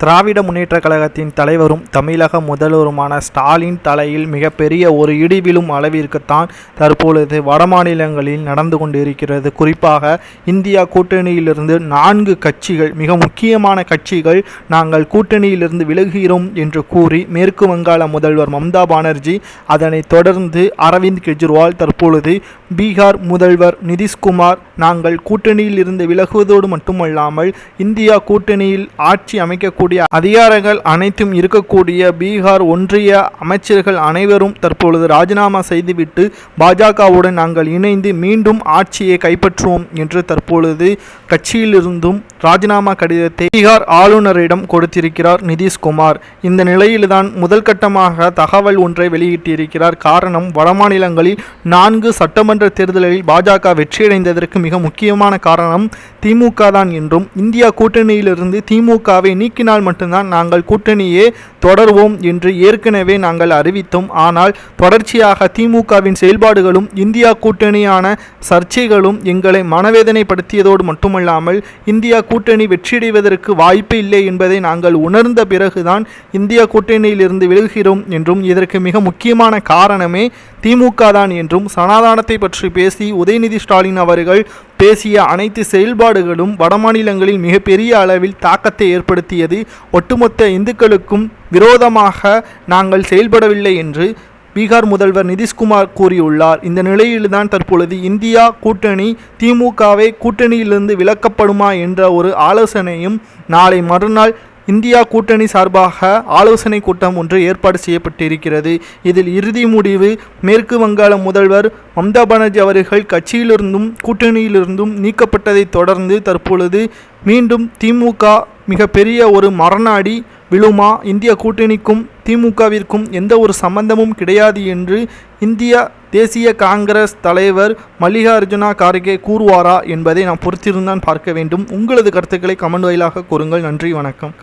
திராவிட முன்னேற்ற கழகத்தின் தலைவரும் தமிழக முதல்வருமான ஸ்டாலின் தலையில் மிகப்பெரிய ஒரு இடிவிழும் அளவிற்குத்தான் தற்பொழுது வடமாநிலங்களில் நடந்து கொண்டிருக்கிறது. குறிப்பாக இந்தியா கூட்டணியிலிருந்து நான்கு கட்சிகள் மிக முக்கியமான கட்சிகள் நாங்கள் கூட்டணியிலிருந்து விலகுகிறோம் என்று கூறி மேற்கு வங்காள முதல்வர் மம்தா பானர்ஜி அதனைத் தொடர்ந்து அரவிந்த் கெஜ்ரிவால் தற்பொழுது பீகார் முதல்வர் நிதிஷ்குமார் நாங்கள் கூட்டணியில் இருந்து விலகுவதோடு மட்டுமல்லாமல் இந்தியா கூட்டணியில் ஆட்சி அமைக்கக்கூடிய அதிகாரங்கள் அனைத்தும் இருக்கக்கூடிய பீகார் ஒன்றிய அமைச்சர்கள் அனைவரும் தற்பொழுது ராஜினாமா செய்துவிட்டு பாஜகவுடன் நாங்கள் இணைந்து மீண்டும் ஆட்சியை கைப்பற்றுவோம் என்று தற்பொழுது கட்சியிலிருந்தும் ராஜினாமா கடிதத்தை பீகார் ஆளுநரிடம் கொடுத்திருக்கிறார் நிதிஷ்குமார். இந்த நிலையில்தான் முதல் கட்டமாக தகவல் ஒன்றை வெளியிட்டிருக்கிறார். காரணம் வடமாநிலங்களில் நான்கு சட்டமன்ற தேர்தலில் பாஜக வெற்றியடைந்ததற்கு மிக முக்கியமான காரணம் திமுக தான் என்றும் இந்தியா கூட்டணியிலிருந்து திமுகவை நீக்கினால் மட்டும்தான் நாங்கள் கூட்டணியே தொடர்வோம் என்று ஏற்கனவே நாங்கள் அறிவித்தோம். ஆனால் தொடர்ச்சியாக திமுகவின் செயல்பாடுகளும் இந்தியா கூட்டணியான சர்ச்சைகளும் எங்களை மனவேதனைப்படுத்தியதோடு மட்டுமல்லாமல் இந்தியா கூட்டணி வெற்றியடைவதற்கு வாய்ப்பு இல்லை என்பதை நாங்கள் உணர்ந்த பிறகுதான் இந்தியா கூட்டணியிலிருந்து விலகுகிறோம் என்றும் இதற்கு மிக முக்கியமான காரணமே திமுக தான் என்றும் சனாதானத்தை பற்றி பேசி உதயநிதி ஸ்டாலின் அவர்கள் பேசிய அனைத்து செயல்பாடுகளும் வடமாநிலங்களில் மிகப்பெரிய அளவில் தாக்கத்தை ஏற்படுத்தியது. ஒட்டுமொத்த இந்துக்களுக்கும் விரோதமாக நாங்கள் செயல்படவில்லை என்று பீகார் முதல்வர் நிதிஷ்குமார் கூறியுள்ளார். இந்த நிலையில்தான் தற்பொழுது இந்தியா கூட்டணி திமுகவை கூட்டணியிலிருந்து விலக்கப்படுமா என்ற ஒரு ஆலோசனையும் நாளை மறுநாள் இந்தியா கூட்டணி சார்பாக ஆலோசனை கூட்டம் ஒன்று ஏற்பாடு செய்யப்பட்டிருக்கிறது. இதில் இறுதி முடிவு மேற்கு வங்காள முதல்வர் மம்தா பானர்ஜி அவர்கள் கட்சியிலிருந்தும் கூட்டணியிலிருந்தும் நீக்கப்பட்டதைத் தொடர்ந்து தற்பொழுது மீண்டும் திமுக மிகப்பெரிய ஒரு மரணாடி விழுமா. இந்திய கூட்டணிக்கும் திமுகவிற்கும் எந்த ஒரு சம்பந்தமும் கிடையாது என்று இந்திய தேசிய காங்கிரஸ் தலைவர் மல்லிகார்ஜுனா கார்கே கூறுவாரா என்பதை நாம் பொறுத்திருந்தான் பார்க்க வேண்டும். உங்களது கருத்துக்களை கமெண்ட் வாயிலாக கூறுங்கள். நன்றி வணக்கம்.